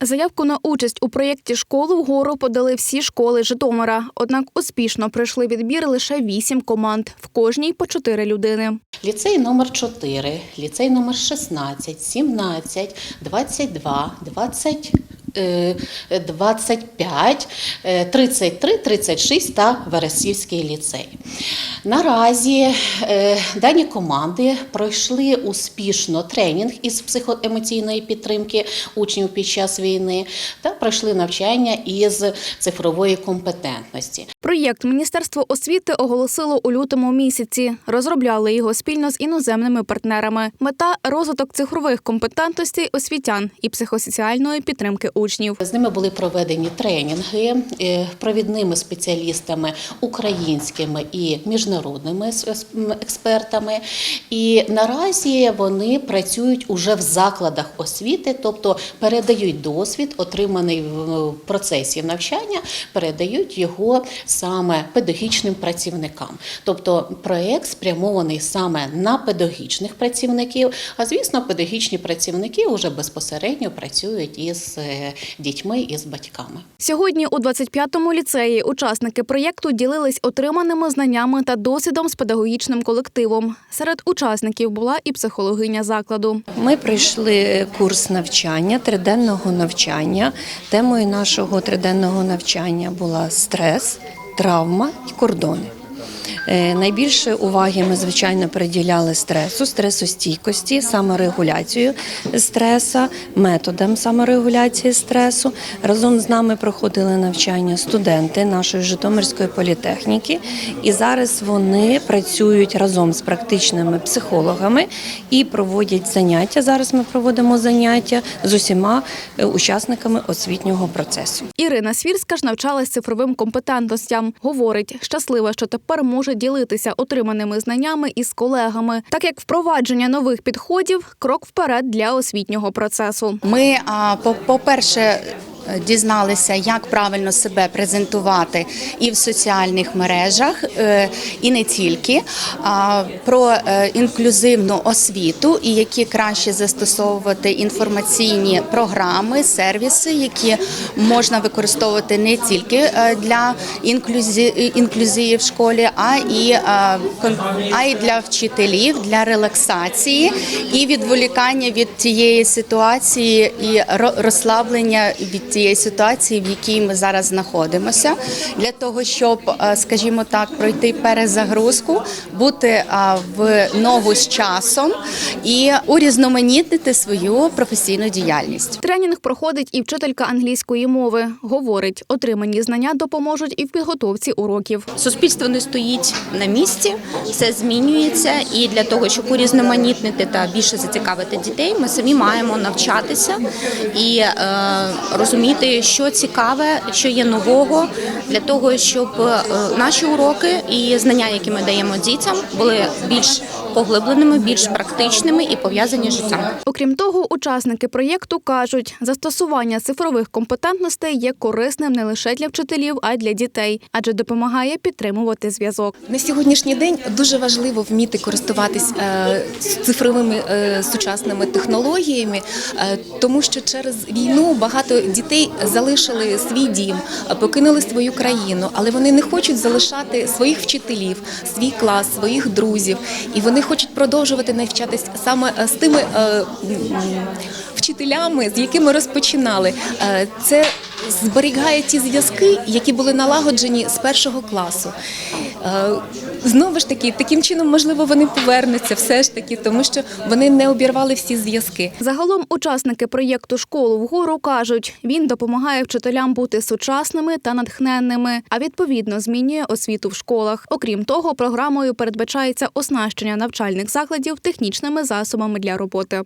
Заявку на участь у проєкті Школу вгору подали всі школи Житомира. Однак успішно пройшли відбір лише вісім команд, в кожній по чотири людини. Ліцей номер 4, ліцей номер 16, 17, 22, 20, е, 25, е, 33, 36 та Вересівський ліцей. Наразі е, дані команди пройшли успішно тренінг із психоемоційної підтримки учнів під час війни та пройшли навчання із цифрової компетентності. Проєкт Міністерство освіти оголосило у лютому місяці. Розробляли його спільно з іноземними партнерами. Мета розвиток цифрових компетентностей освітян і психосоціальної підтримки учнів. З ними були проведені тренінги е, провідними спеціалістами українськими і міжнародними експертами. І наразі вони працюють уже в закладах освіти, тобто передають досвід, отриманий в процесі навчання, передають його саме педагогічним працівникам. Тобто проект спрямований саме на педагогічних працівників. А звісно, педагогічні працівники вже безпосередньо працюють із е, дітьми і з батьками. Сьогодні у 25-му ліцеї учасники проєкту ділились отриманими знаннями та досвідом з педагогічним колективом. Серед учасників була і психологиня закладу. Ми пройшли курс навчання, триденного навчання. Темою нашого триденного навчання була стрес, травма і кордони. Е, Найбільше уваги ми, звичайно, приділяли стресу, стресостійкості, саморегуляцію стреса, методам саморегуляції стресу. Разом з нами проходили навчання студенти нашої Житомирської політехніки, і зараз вони працюють разом з практичними психологами і проводять заняття. Зараз ми проводимо заняття з усіма е, учасниками освітнього процесу. Ірина Свірська ж навчалась цифровим компетентностям. Говорить, щаслива, що тепер може ділитися отриманими знаннями із колегами, так як впровадження нових підходів крок вперед для освітнього процесу. Ми, по- по-перше, дізналися, як правильно себе презентувати і в соціальних мережах, е, і не тільки а, про е, інклюзивну освіту і які краще застосовувати інформаційні програми, сервіси, які можна використовувати не тільки е, для інклюзії в школі, а і, а і для вчителів, для релаксації і відволікання від тієї ситуації і ро- розслаблення від тієї ситуації, в якій ми зараз знаходимося, для того, щоб, е, скажімо так, пройти перезагрузку, бути е, в ногу з часом і урізноманітнити свою професійну діяльність. Тренінг проходить і вчителька англійської мови. Говорить, отримані знання допоможуть і в підготовці уроків. Суспільство не стоїть на місці, все змінюється, і для того, щоб урізноманітнити та більше зацікавити дітей, ми самі маємо навчатися і е, розуміти, що цікаве, що є нового, для того, щоб е, наші уроки і знання, які ми даємо дітям, були більш поглибленими, більш практичними і пов'язані з життям. Окрім того, учасники проєкту кажуть, застосування цифрових компетентностей є корисним не лише для вчителів, а й для дітей, адже допомагає підтримувати зв'язок. На сьогоднішній день дуже важливо вміти користуватись е, цифровими е, сучасними технологіями, тому що через війну багато дітей залишили свій дім, покинули свою країну, але вони не хочуть залишати своїх вчителів, свій клас, своїх друзів, і вони хочуть продовжувати навчатись саме е, з тими е, вчителями, з якими розпочинали. Е, Це зберігає ті зв'язки, які були налагоджені з першого класу. Знову ж таки, таким чином, можливо, вони повернуться все ж таки, тому що вони не обірвали всі зв'язки. Загалом учасники проєкту Школу вгору кажуть, він допомагає вчителям бути сучасними та натхненними, а відповідно змінює освіту в школах. Окрім того, програмою передбачається оснащення навчальних закладів технічними засобами для роботи.